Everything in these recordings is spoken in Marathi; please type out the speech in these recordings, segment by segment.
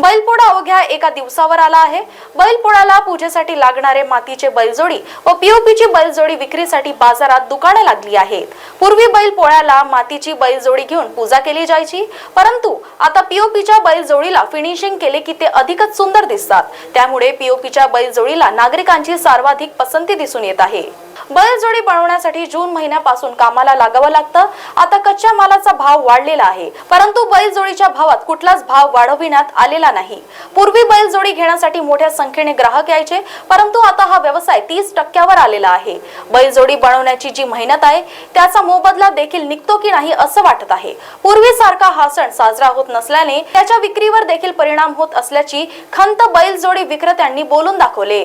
बैलपोळा अवघ्या एका दिवसावर आला आहे. बैलपोळ्याला पूजेसाठी लागणारे मातीचे बैलजोडी व पीओपीची बैलजोडी विक्रीसाठी बाजारात दुकाने लागली आहेत. पूर्वी बैलपोळ्याला मातीची बैलजोडी घेऊन पूजा केली जायची परंतु आता पीओपीच्या बैलजोडीला फिनिशिंग केले की ते अधिकच सुंदर दिसतात. त्यामुळे पीओपीच्या बैलजोडीला नागरिकांची सर्वाधिक पसंती दिसून येत आहे. बैलजोडी बनवण्यासाठी जून महिन्यापासून कामाला लागावं लागतं. आता कच्च्या मालाचा भाव वाढलेला आहे. परंतु बैलजोडीच्या भावात कुठलाच भाव वाढविण्यात आलेला नाही. पूर्वी बैलजोडी घेण्यासाठी मोठ्या संख्येने ग्राहक यायचे परंतु आता हा व्यवसाय तीस टक्क्यावर आलेला आहे. बैलजोडी बनवण्याची जी मेहनत आहे त्याचा मोबदला देखील निघतो की नाही असं वाटत आहे. पूर्वीसारखा हा सण साजरा होत नसल्याने त्याच्या विक्रीवर देखील परिणाम होत असल्याची खंत बैलजोडी विक्रेत्यांनी बोलून दाखवले.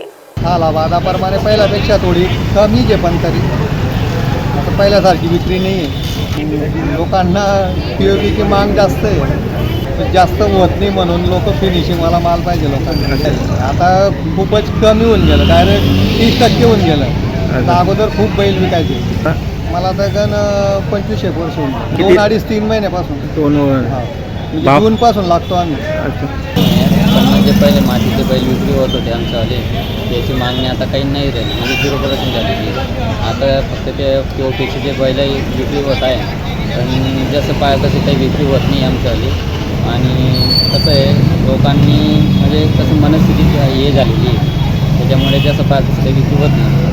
आला वादाप्रमाणे पहिल्यापेक्षा थोडी कमी आहे पण तरी. आता पहिल्यासारखी विक्री नाही आहे. लोकांना पी ओ पीची माग जास्त आहे. जास्त होत नाही म्हणून लोक फिनिशिंगवाला माल पाहिजे लोकांना. आता खूपच कमी होऊन गेलं. डायरेक्ट तीस टक्के होऊन गेलं. आता अगोदर खूप बैल विकायचे. मला तर गण पंचवीस एक वर्ष होऊन? दोन अडीच तीन महिन्यापासून. दोन हा. म्हणजे जूनपासून लागतो आम्ही. म्हणजे पहिले मातीचे बैल विक्री होत होते आमच्यावाले. त्याची मागणी आता काही नाही राहिली म्हणजे झिरो पर्सेंट झालेली आता फक्त ते पी ओ पीचे जे बैल विक्री होत आहे. पण जसं पाहिजे तसं काही विक्री होत नाही आमच्यावाली. आणि कसं आहे लोकांनी म्हणजे कसं मनस्थिती हे झालेली आहे. त्याच्यामुळे जसं पाहिजे तसं काही विक्री होत नाही.